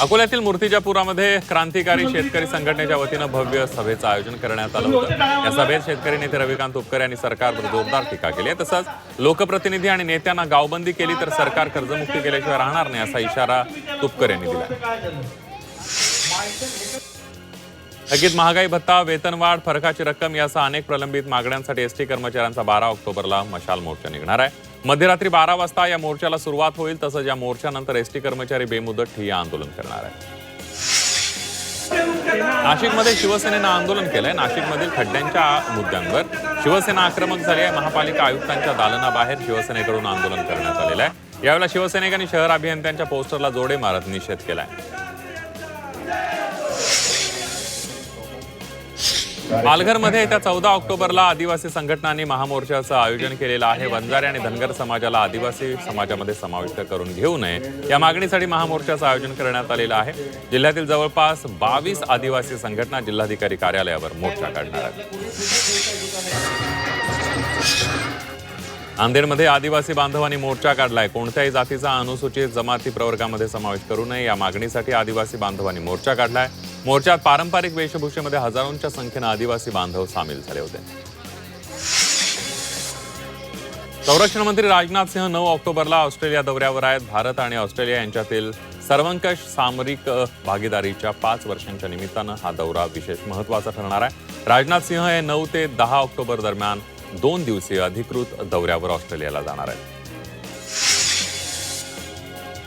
अकोल्यातील मूर्तिजापुरामध्ये क्रांतिकारी शेतकरी संघटनेच्या वतीनं भव्य सभेचं आयोजन करण्यात आलं होतं. या सभेत शेतकरी नेते रविकांत उपकर यांनी सरकारवर जोरदार टीका केली आहे. तसंच लोकप्रतिनिधी आणि नेत्यांना गावबंदी केली तर सरकार कर्जमुक्ती केल्याशिवाय राहणार नाही असा इशारा तुपकर यांनी दिला थकीत महागाई भत्ता वेतनवाढ फरकाची रक्कम यासह अनेक प्रलंबित मागण्यांसाठी एसटी कर्मचाऱ्यांचा बारा ऑक्टोबरला मशाल मोर्चा निघणार आहे. मध्यरात्री बारा वाजता या मोर्चाला सुरुवात होईल तसंच या मोर्चानंतर एसटी कर्मचारी बेमुदत ठिय्या आंदोलन करणार आहे. नाशिकमध्ये शिवसेनेनं आंदोलन केलंय. नाशिकमधील खड्ड्यांच्या मुद्द्यांवर शिवसेना आक्रमक झाली आहे. महापालिका आयुक्तांच्या दालनाबाहेर शिवसेनेकडून आंदोलन करण्यात आलेलं आहे. यावेळेला शिवसैनिकांनी शहर अभियंत्यांच्या पोस्टरला जोडे मारत निषेध केलाय. पालघरमध्ये येत्या चौदा ऑक्टोबरला आदिवासी संघटनांनी महामोर्चाचं आयोजन केलेलं आहे. वंजारे आणि धनगर समाजाला आदिवासी समाजामध्ये समाविष्ट करून घेऊ नये. या मागणीसाठी महामोर्चाचं आयोजन करण्यात आलेलं आहे. जिल्ह्यातील जवळपास बावीस आदिवासी संघटना जिल्हाधिकारी कार्यालयावर मोर्चा काढणार आहेत. नांदेडमध्ये आदिवासी बांधवांनी मोर्चा काढलाय. कोणत्याही जातीचा अनुसूचित जमाती प्रवर्गामध्ये समावेश करू नये. या मागणीसाठी आदिवासी बांधवांनी मोर्चा काढलाय. मोर्चात पारंपरिक वेशभूषेमध्ये हजारोंच्या संख्येनं आदिवासी बांधव सामील झाले होते. संरक्षण मंत्री राजनाथ सिंह नऊ ऑक्टोबरला ऑस्ट्रेलिया दौऱ्यावर आहेत. भारत आणि ऑस्ट्रेलिया यांच्यातील सर्वंकष सामरिक भागीदारीच्या पाच वर्षांच्या निमित्तानं हा दौरा विशेष महत्त्वाचा ठरणार आहे. राजनाथ सिंह हे नऊ ते दहा ऑक्टोबर दरम्यान दोन दिवसीय अधिकृत दौऱ्यावर ऑस्ट्रेलियाला जाणार आहेत.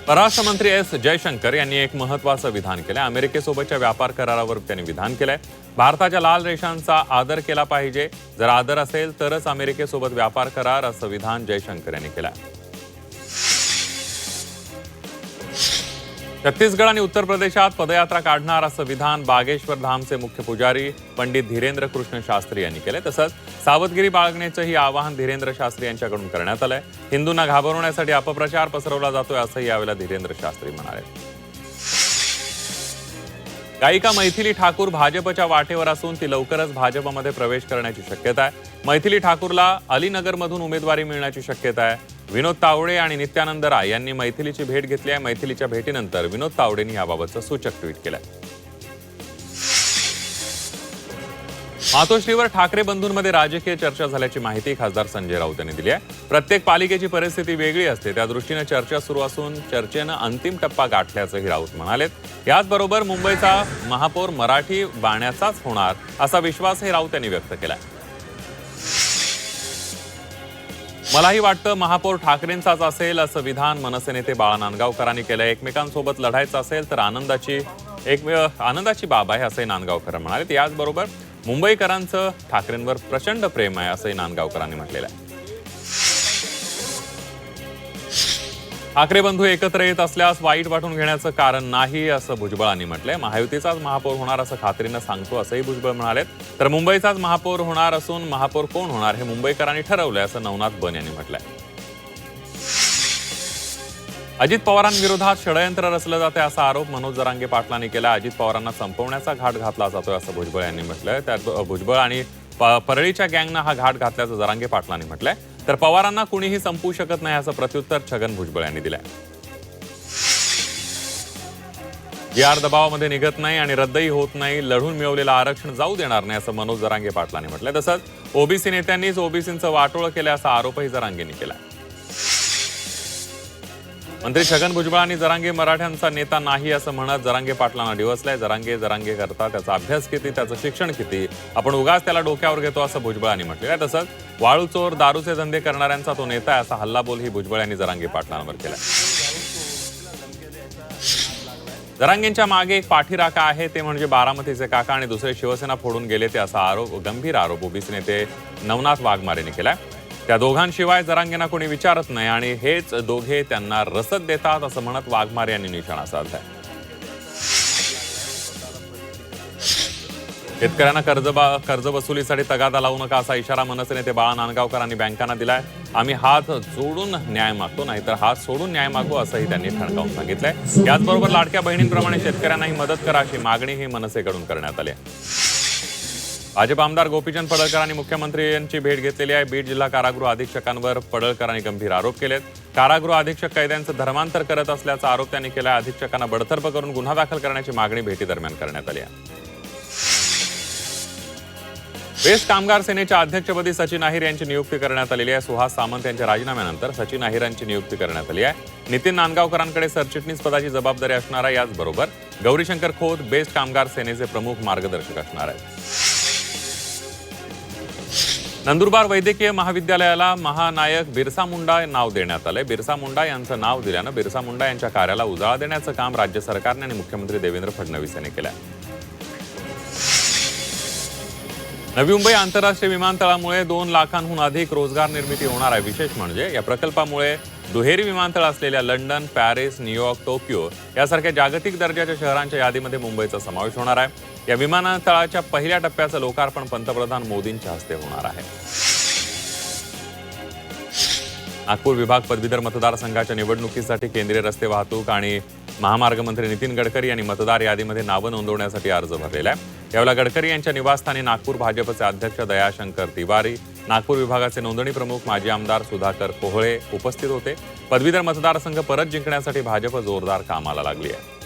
परराष्ट्र मंत्री एस जयशंकर यांनी एक महत्वाचं विधान केलं अमेरिकेसोबतच्या व्यापार करारावर त्यांनी विधान केलंय. भारताच्या लाल रेषांचा आदर केला पाहिजे. जर आदर असेल तरच अमेरिकेसोबत व्यापार करार असं विधान जयशंकर यांनी केलं छत्तीसगड आणि उत्तर प्रदेशात पदयात्रा काढणार असं विधान बागेश्वर धामचे मुख्य पुजारी पंडित धीरेंद्र कृष्ण शास्त्री यांनी केले तसंच सावधगिरी बाळगण्याचंही आवाहन धीरेंद्र शास्त्री यांच्याकडून करण्यात आलंय. हिंदूंना घाबरवण्यासाठी अपप्रचार पसरवला जातोय असंही यावेळेला धीरेंद्र शास्त्री म्हणाले. गायिका मैथिली ठाकूर भाजपच्या वाटेवर असून ती लवकरच भाजपमध्ये प्रवेश करण्याची शक्यता आहे. मैथिली ठाकूरला अलीनगरमधून उमेदवारी मिळण्याची शक्यता आहे. विनोद तावडे आणि नित्यानंद राय यांनी मैथिलीची भेट घेतली आहे. मैथिलीच्या भेटीनंतर विनोद तावडेंनी याबाबतचं सूचक ट्विट केलंय मातोश्रीवर ठाकरे बंधूंमध्ये राजकीय चर्चा झाल्याची माहिती खासदार संजय राऊत यांनी दिली आहे. प्रत्येक पालिकेची परिस्थिती वेगळी असते. त्या दृष्टीनं चर्चा सुरू असून चर्चेनं अंतिम टप्पा गाठल्याचंही राऊत म्हणालेत. याचबरोबर मुंबईचा महापौर मराठी बाण्याचाच होणार असा विश्वासही राऊत यांनी व्यक्त केला आहे मलाही वाटतं महापौर ठाकरेंचाच असेल असं विधान मनसे नेते बाळा नांदगावकरांनी केलं एकमेकांसोबत लढायचं असेल तर आनंदाची एक आनंदाची बाब आहे असंही नांदगावकर म्हणाले. याचबरोबर मुंबईकरांचं ठाकरेंवर प्रचंड प्रेम आहे असंही नांदगावकरांनी म्हटलेलं आहे. ठाकरे बंधू एकत्र येत असल्यास वाईट वाटून घेण्याचं कारण नाही असं भुजबळांनी म्हटलंय. महायुतीचाच महापौर होणार असं खात्रीनं सांगतो असंही भुजबळ म्हणालेत. तर मुंबईचाच महापौर होणार असून महापौर कोण होणार हे मुंबईकरांनी ठरवलंय असं नवनाथ बन यांनी म्हटलंय. अजित पवारांविरोधात षडयंत्र रचलं जाते असा आरोप मनोज जरांगे पाटलांनी केला अजित पवारांना संपवण्याचा घाट घातला जातोय असं भुजबळ यांनी म्हटलंय. त्यात भुजबळ आणि प- परळीच्या गँगनं हा घाट घातल्याचं जरांगे पाटलांनी म्हटलंय. तर पवारांना कुणीही संपवू शकत नाही असं प्रत्युत्तर छगन भुजबळ यांनी दिलं जी आर दबावामध्ये निघत नाही आणि रद्दही होत नाही लढून मिळवलेलं आरक्षण जाऊ देणार नाही असं मनोज जरांगे पाटलांनी म्हटलंय. तसंच ओबीसी नेत्यांनीच ओबीसींचं वाटोळं केलं असा आरोपही जरांगेंनी केला मंत्री छगन भुजबळ आणि जरांगे मराठ्यांचा नेता नाही असं म्हणत जरांगे पाटलांना डिवसलाय जरांगे जरांगे करता त्याचा अभ्यास किती त्याचं शिक्षण किती? आपण उगाच त्याला डोक्यावर घेतो असं भुजबळांनी म्हटलेलं आहे तसंच वाळू चोर दारूचे धंदे करणाऱ्यांचा तो नेता आहे असा हल्लाबोलही भुजबळ यांनी जरांगे पाटलांवर केला जरांगेंच्या मागे एक पाठीराखा आहे ते म्हणजे बारामतीचे काका आणि दुसरे शिवसेना फोडून गेले ते असा आरोप गंभीर आरोप ओबीसी नेते नवनाथ वाघमारेने केलाय. त्या दोघांशिवाय जरांगेंना कोणी विचारत नाही आणि हेच दोघे त्यांना रसद देतात असं म्हणत वाघमार यांनी निशाणा साधलाय. शेतकऱ्यांना कर्ज कर्ज वसुलीसाठी तगादा लावू नका असा इशारा मनसे नेते बाळा नांदगावकरांनी बँकांना दिलाय. आम्ही हात जोडून न्याय मागतो नाहीतर हात सोडून न्याय मागू असंही त्यांनी ठणकावून सांगितलंय. याचबरोबर लाडक्या बहिणींप्रमाणे शेतकऱ्यांनाही मदत करा अशी मागणीही मनसेकडून करण्यात आली आहे. भाजप आमदार गोपीचंद पडळकरांनी मुख्यमंत्र्यांची भेट घेतलेली आहे. बीड जिल्हा कारागृह अधीक्षकांवर पडळकरांनी गंभीर आरोप केलेत. कारागृह अधीक्षक कैद्यांचं धर्मांतर करत असल्याचा आरोप त्यांनी केला आहे. अधीक्षकांना बडतर्फ करून गुन्हा दाखल करण्याची मागणी भेटीदरम्यान करण्यात आली आहे. बेस्ट कामगार सेनेच्या अध्यक्षपदी सचिन अहिर यांची नियुक्ती करण्यात आलेली आहे. सुहास सामंत यांच्या राजीनाम्यानंतर सचिन अहिरांची नियुक्ती करण्यात आली आहे. नितीन नांदगावकरांकडे सरचिटणीस पदाची जबाबदारी असणार आहे. याचबरोबर गौरीशंकर खोत बेस्ट कामगार सेनेचे प्रमुख मार्गदर्शक असणार आहेत. नंदुरबार वैद्यकीय महाविद्यालयाला महानायक बिरसा मुंडा नाव देण्यात आलंय. बिरसा मुंडा यांचं नाव दिल्यानं बिरसा मुंडा यांच्या कार्याला उजाळा देण्याचं काम राज्य सरकारने आणि मुख्यमंत्री देवेंद्र फडणवीस यांनी केलं नवी मुंबई आंतरराष्ट्रीय विमानतळामुळे दोन लाखांहून अधिक रोजगार निर्मिती होणार आहे. विशेष म्हणजे या प्रकल्पामुळे दुहेरी विमानतळ असलेल्या लंडन पॅरिस न्यूयॉर्क टोकियो यासारख्या जागतिक दर्जाच्या शहरांच्या यादीमध्ये मुंबईचा समावेश होणार आहे. या विमानतळाच्या पहिल्या टप्प्याचं लोकार्पण पंतप्रधान मोदींच्या हस्ते होणार आहे. नागपूर विभाग पदवीधर मतदारसंघाच्या निवडणुकीसाठी केंद्रीय रस्ते वाहतूक आणि महामार्ग मंत्री नितीन गडकरी यांनी मतदार यादीमध्ये नावं नोंदवण्यासाठी अर्ज भरलेला आहे. यावेळेला गडकरी यांच्या निवासस्थानी नागपूर भाजपचे अध्यक्ष दयाशंकर तिवारी नागपूर विभागाचे नोंदणी प्रमुख माजी आमदार सुधाकर कोहळे उपस्थित होते. पदवीधर मतदारसंघ परत जिंकण्यासाठी भाजप जोरदार कामाला लागली आहे.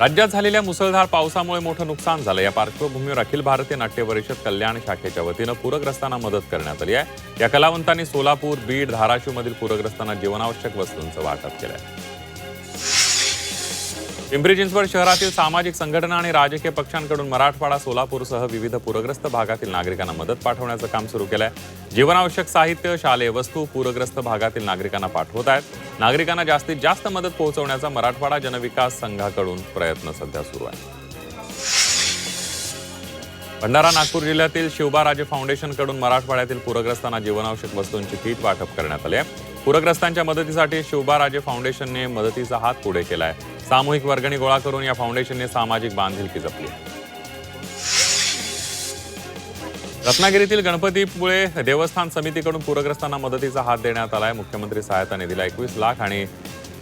राज्यात झालेल्या मुसळधार पावसामुळे मोठं नुकसान झालं. या पार्श्वभूमीवर अखिल भारतीय नाट्य परिषद कल्याण शाखेच्या वतीनं पूरग्रस्तांना मदत करण्यात आली आहे. या कलावंतांनी सोलापूर बीड धाराशिवमधील पूरग्रस्तांना जीवनावश्यक वस्तूंचं वाटप केलं आहे पिंपरी चिंचवड शहरातील सामाजिक संघटना आणि राजकीय पक्षांकडून मराठवाडा सोलापूरसह विविध पूरग्रस्त भागातील नागरिकांना मदत पाठवण्याचं काम सुरू केलं आहे जीवनावश्यक साहित्य शालेय वस्तू पूरग्रस्त भागातील नागरिकांना पाठवत आहेत. नागरिकांना जास्तीत जास्त मदत पोहोचवण्याचा मराठवाडा जनविकास संघाकडून प्रयत्न सध्या सुरू आहे. भंडारा नागपूर जिल्ह्यातील शिवबाराजे फाउंडेशनकडून मराठवाड्यातील पूरग्रस्तांना जीवनावश्यक वस्तूंची किट वाटप करण्यात आली आहे. पूरग्रस्तांच्या मदतीसाठी शिवबाराजे फाउंडेशनने मदतीचा हात पुढे केला आहे सामूहिक वर्गणी गोळा करून या फाउंडेशनने सामाजिक बांधिलकी जपली रत्नागिरीतील गणपतीपुळे देवस्थान समितीकडून पूरग्रस्तांना मदतीचा हात देण्यात आलाय. मुख्यमंत्री सहायता निधीला एकवीस लाख आणि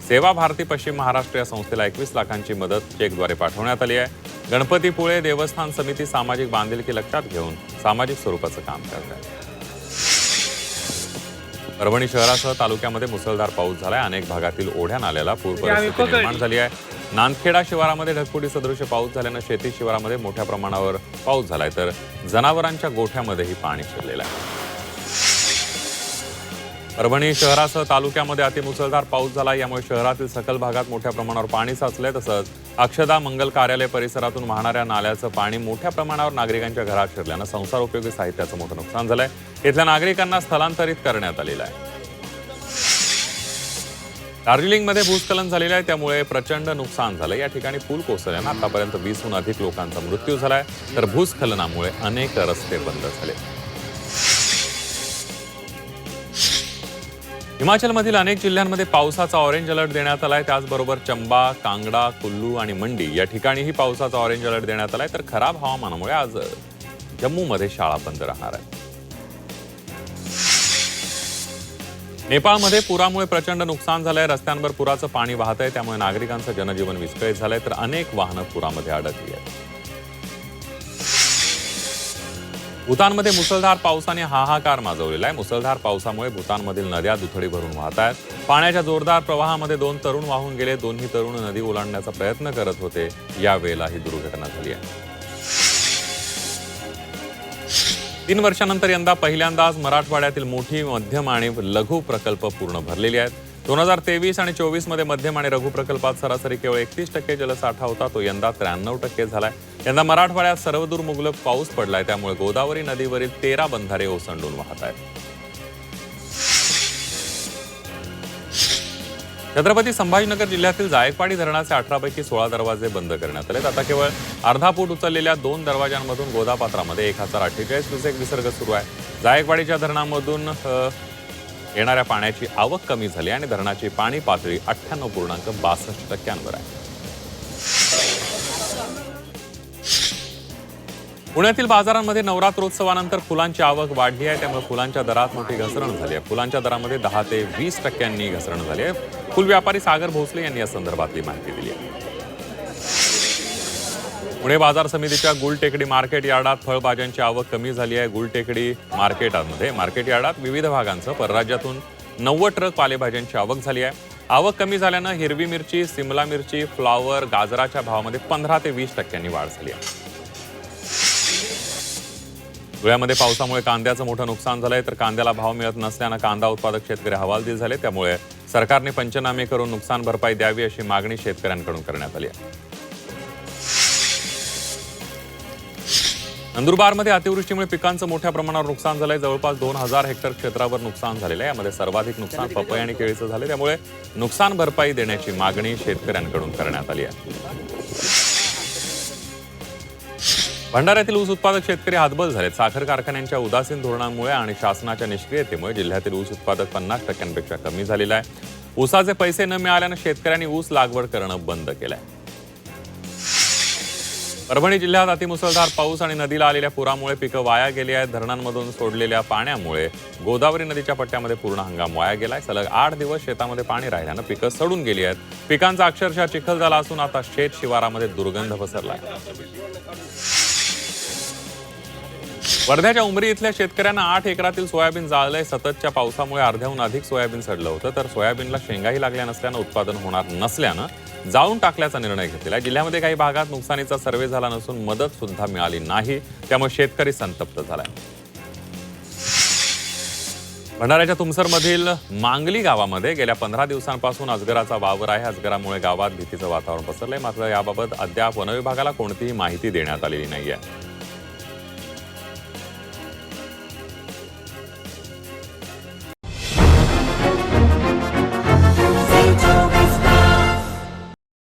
सेवा भारती पश्चिम महाराष्ट्र या संस्थेला एकवीस लाखांची मदत चेकद्वारे पाठवण्यात आली आहे. गणपतीपुळे देवस्थान समिती सामाजिक बांधिलकी लक्षात घेऊन सामाजिक स्वरूपाचं काम करत आहे. परभणी शहरासह तालुक्यामध्ये मुसळधार पाऊस झालाय. अनेक भागातील ओढ्या नाल्याला पूर परिस्थिती निर्माण झाली आहे नांदखेडा शिवारामध्ये ढगफुटी सदृश्य पाऊस झाल्यानं शेती शिवारामध्ये मोठ्या प्रमाणावर पाऊस झालाय. तर जनावरांच्या गोठ्यामध्येही पाणी शिरलेलं आहे. परभणी शहरासह तालुक्यामध्ये अतिमुसळधार पाऊस झाला. यामुळे शहरातील सकल भागात मोठ्या प्रमाणावर पाणी साचले तसंच अक्षदा मंगल कार्यालय परिसरातून वाहणाऱ्या नाल्याचं पाणी मोठ्या प्रमाणावर नागरिकांच्या घरात शिरल्यानं संसार उपयोगी साहित्याचं मोठं नुकसान झालंय. इथल्या नागरिकांना स्थलांतरित करण्यात आलेलं आहे. दार्जिलिंगमध्ये भूस्खलन झालेलं आहे. त्यामुळे प्रचंड नुकसान झालं या ठिकाणी पूल कोसळल्यानं आतापर्यंत वीसहून अधिक लोकांचा मृत्यू झालाय. तर भूस्खलनामुळे अनेक रस्ते बंद झाले हिमाचलमधील अनेक जिल्ह्यांमध्ये पावसाचा ऑरेंज अलर्ट देण्यात आलाय. त्याचबरोबर चंबा कांगडा कुल्लू आणि मंडी या ठिकाणीही पावसाचा ऑरेंज अलर्ट देण्यात आलाय. तर खराब हवामानामुळे आज जम्मूमध्ये शाळा बंद राहणार आहे नेपाळमध्ये पुरामुळे प्रचंड नुकसान झालंय. रस्त्यांवर पुराचं पाणी वाहत आहे त्यामुळे नागरिकांचं जनजीवन विस्कळीत झालंय. तर अनेक वाहनं पुरामध्ये अडकली आहेत. भूतानमध्ये मुसळधार पावसाने हाहाकार माजवलेला आहे. मुसळधार पावसामुळे भूतानमधील नद्या दुथडी भरून वाहत आहेत पाण्याच्या जोरदार प्रवाहामध्ये दोन तरुण वाहून गेले. दोन्ही तरुण नदी ओलांडण्याचा प्रयत्न करत होते. यावेळेला ही दुर्घटना झाली आहे. तीन वर्षानंतर यंदा पहिल्यांदाच मराठवाड्यातील मोठी मध्यम आणि लघु प्रकल्प पूर्ण भरलेली आहेत. दोन हजार तेवीस आणि चोवीसमध्ये मध्यम आणि रघु प्रकल्पात सरासरी केवळ एकतीस टक्के जलसाठा होता तो यंदा त्र्याण्णव टक्के झालाय. यंदा मराठवाड्यात सर्वदूर मुबलक पाऊस पडलाय त्यामुळे गोदावरी नदीवरील तेरा बंधारे ओसंडून वाहत आहेत. छत्रपती संभाजीनगर जिल्ह्यातील जायकवाडी धरणाचे अठरापैकी सोळा दरवाजे बंद करण्यात आले आता केवळ अर्धा फूट उचललेल्या दोन दरवाजांमधून गोदापात्रामध्ये एक हजार अठ्ठेचाळीस क्युसेक विसर्ग सुरू आहे. जायकवाडीच्या धरणामधून येणाऱ्या पाण्याची आवक कमी झाली आणि धरणाची पाणी पातळी अठ्ठ्याण्णव पूर्णांक बासष्ट टक्क्यांवर आहे. पुण्यातील बाजारांमध्ये नवरात्रोत्सवानंतर फुलांची आवक वाढली आहे. त्यामुळे फुलांच्या दरात मोठी घसरण झाली आहे. फुलांच्या दरामध्ये दहा ते वीस टक्क्यांनी घसरण झाली आहे. फुल व्यापारी सागर भोसले यांनी या संदर्भातली माहिती दिली आहे. पुणे बाजार समितीच्या गुलटेकडी मार्केट यार्डात फळभाज्यांची आवक कमी झाली आहे. गुलटेकडी मार्केटामध्ये मार्केट यार्डात विविध भागांचं परराज्यातून नव्वद ट्रक पालेभाज्यांची आवक झाली आहे. आवक कमी झाल्यानं हिरवी मिरची सिमला मिरची फ्लॉवर गाजराच्या भावामध्ये पंधरा ते वीस टक्क्यांनी वाढ झाली आहे. धुळ्यामध्ये पावसामुळे कांद्याचं मोठं नुकसान झालंय. तर कांद्याला भाव मिळत नसल्यानं कांदा उत्पादक शेतकरी हवालदिल झाले. त्यामुळे सरकारने पंचनामे करून नुकसान भरपाई द्यावी अशी मागणी शेतकऱ्यांकडून करण्यात आली आहे. नंदुरबारमध्ये अतिवृष्टीमुळे पिकांचं मोठ्या प्रमाणावर नुकसान झालंय. जवळपास दोन हजार हेक्टर क्षेत्रावर नुकसान झालेलं आहे. यामध्ये सर्वाधिक नुकसान पपई आणि केळीचं झाले त्यामुळे नुकसान भरपाई देण्याची मागणी शेतकऱ्यांकडून करण्यात आली आहे. भंडाऱ्यातील ऊस उत्पादक शेतकरी हातबल झालेत. साखर कारखान्यांच्या उदासीन धोरणामुळे आणि शासनाच्या निष्क्रियतेमुळे जिल्ह्यातील ऊस उत्पादक पन्नास टक्क्यांपेक्षा कमी झालेला आहे. ऊसाचे पैसे न मिळाल्यानं शेतकऱ्यांनी ऊस लागवड करणं बंद केलंय. परभणी जिल्ह्यात अतिमुसळधार पाऊस आणि नदीला आलेल्या पुरामुळे पिकं वाया गेली आहेत. धरणांमधून सोडलेल्या पाण्यामुळे गोदावरी नदीच्या पट्ट्यामध्ये पूर्ण हंगाम वाया गेलाय. सलग आठ दिवस शेतामध्ये पाणी राहिल्यानं पिकं सडून गेली आहेत. पिकांचा अक्षरशः चिखल झाला असून आता शेत शिवारामध्ये दुर्गंध पसरलाय. वर्ध्याच्या उमरी इथल्या शेतकऱ्यांना आठ एकरातील सोयाबीन जाळलंय. सततच्या पावसामुळे अर्ध्याहून अधिक सोयाबीन सडलं होतं. तर सोयाबीनला शेंगाही लागल्या नसल्यानं उत्पादन होणार नसल्यानं जाळून टाकल्याचा निर्णय घेतलेला आहे. जिल्ह्यामध्ये काही भागात नुकसानीचा सर्वे झाला नसून मदत सुद्धा मिळाली नाही. त्यामुळे शेतकरी संतप्त झालाय. भंडाऱ्याच्या तुमसरमधील मांगली गावामध्ये गेल्या पंधरा दिवसांपासून अजगराचा वावर आहे. अजगरामुळे गावात भीतीचं वातावरण पसरलंय. मात्र याबाबत अद्याप वनविभागाला कोणतीही माहिती देण्यात आलेली नाही आहे